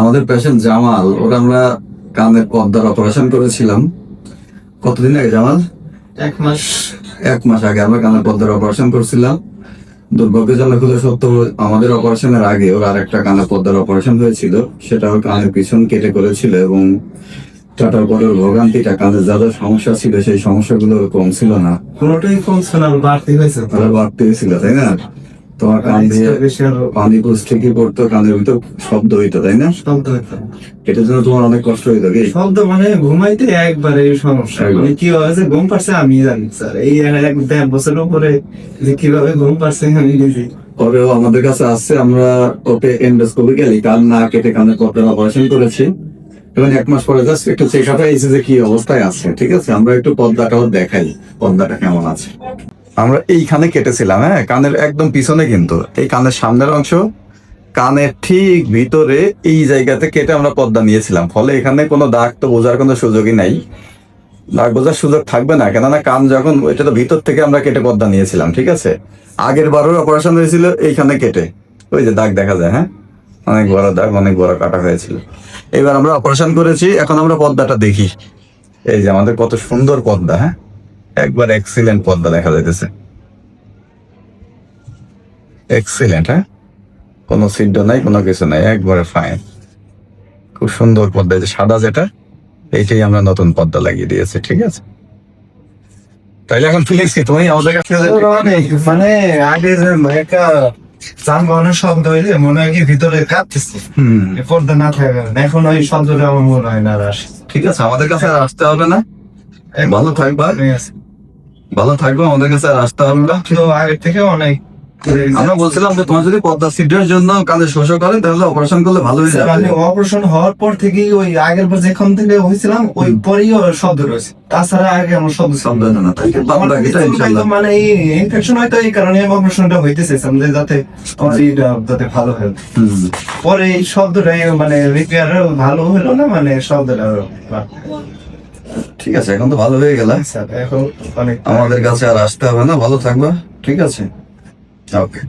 আমাদের পেশেন্ট জামাল ওটা আমরা কানের পর্দার অপারেশন করেছিলাম। কতদিন আগে জামাল? এক মাস। এক মাস আগে আমরা কানের পর্দার অপারেশন করছিলাম। দুর্ভাগ্যজনক হলো সত্য আমাদের অপারেশনের আগে ওর আরেকটা কানের পর্দার অপারেশন হয়েছিল। সেটা ওর কানের পিছন কেটে করেছিল এবং কাটার পরে ওর ভোগান্তিটা কানের যা যা সমস্যা ছিল সেই সমস্যাগুলো ওর কম ছিল না। কোনোটাই কমছে না বাড়তি হয়েছে। বাড়তে ছিল তাই না? তোমার কান দিয়ে পানি পুষ ঠিকই পড়তো কানের ভিতর শব্দ হইতো তাই না? শব্দ হইতো। এটার জন্য তোমার অনেক কষ্ট হইতো কি? শব্দ মানে ঘুমাইতে একবারে সমস্যা। মানে কি হয়েছে ঘুম পারছে আমি জানি স্যার। এই এক দেড় বছরের উপরে যে কীভাবে ঘুম পারছে আমি নিজে পরেও আমাদের কাছে আসছে আমরা ওকে এন্ডোস্কোপিক্যালি কান না কেটে কানের পর্দার অপারেশন করেছি। এবং এক মাস পরে জাস্ট একটু চেক আপ হয়েছে যে কি অবস্থায় আছে ঠিক আছে? আমরা একটু পর্দাটাও দেখাই পর্দাটা কেমন আছে। আমরা এইখানে কেটেছিলাম হ্যাঁ? কানের একদম পিছনে কিন্তু। এই কানের সামনের অংশ, কানের ঠিক ভিতরে এই জায়গাতে কেটে আমরা পর্দা নিয়েছিলাম। ফলে এখানে কোনো দাগ তো বোঝার কোনো সুযোগই নাই। দাগ বোঝার সুযোগ থাকবে না, কেননা কান যখন, এটা তো ভিতর থেকে আমরা কেটে পর্দা নিয়েছিলাম, ঠিক আছে? আগের বারও অপারেশন হয়েছিল এইখানে কেটে। ওই যে দাগ দেখা যায় হ্যাঁ? অনেক বড় দাগ, অনেক বড় কাটা হয়েছিল। এবার আমরা অপারেশন করেছি, এখন আমরা পর্দাটা দেখি। এই যে আমাদের কত সুন্দর পর্দা হ্যাঁ? একবার এক্সিলেন্ট পর্দা দেখা যাইতেছে। এক্সিলেন্ট হ্যাঁ? কোনো সিদ্ধ নাই কোনো কিছু নাই একবারে ফাইন খুব সুন্দর পর্দা এই যে সাদা যেটা এইটাই আমরা নতুন পর্দা লাগিয়ে দিয়েছি ঠিক আছে? তাইলে এখন ফিলিংস কি তুমি আমাদের কাছে মানে আগে যে একটা যানবাহনের শব্দ হইলে মনে হয় কি ভিতরে কাঁপতেছে। পর্দা না থাকার। এখন ওই শব্দটা আমার মনে হয় না আর আসে। ঠিক আছে আমাদের কাছে আর আসতে হবে না। ভালো থাকবা। ঠিক আছে। ভালো থাকব আমাদের কাছে আর আসতে হবে না। তো আগের থেকে অনেক। আমরা বলছিলাম যে তোমার যদি পদ্মা সিডের জন্য কাজে শোষণ করে তাহলে অপারেশন করলে ভালো হয়ে যাবে। অপারেশন হওয়ার পর থেকেই ওই আগের বার যেখান থেকে হয়েছিলাম ওই পরেই শব্দ রয়েছে। তাছাড়া আগে আমার শব্দ শব্দ না। তাই মানে এই ইনফেকশন হয়তো এই কারণে অপারেশনটা হইতেছে যে যাতে যাতে ভালো হয়। পরে এই শব্দটা মানে রিপেয়ার ভালো হলো না মানে শব্দটা ঠিক আছে এখন তো ভালো হয়ে গেল। এখন অনেক আমাদের কাছে আর আসতে হবে না ভালো থাকবা ঠিক আছে? ওকে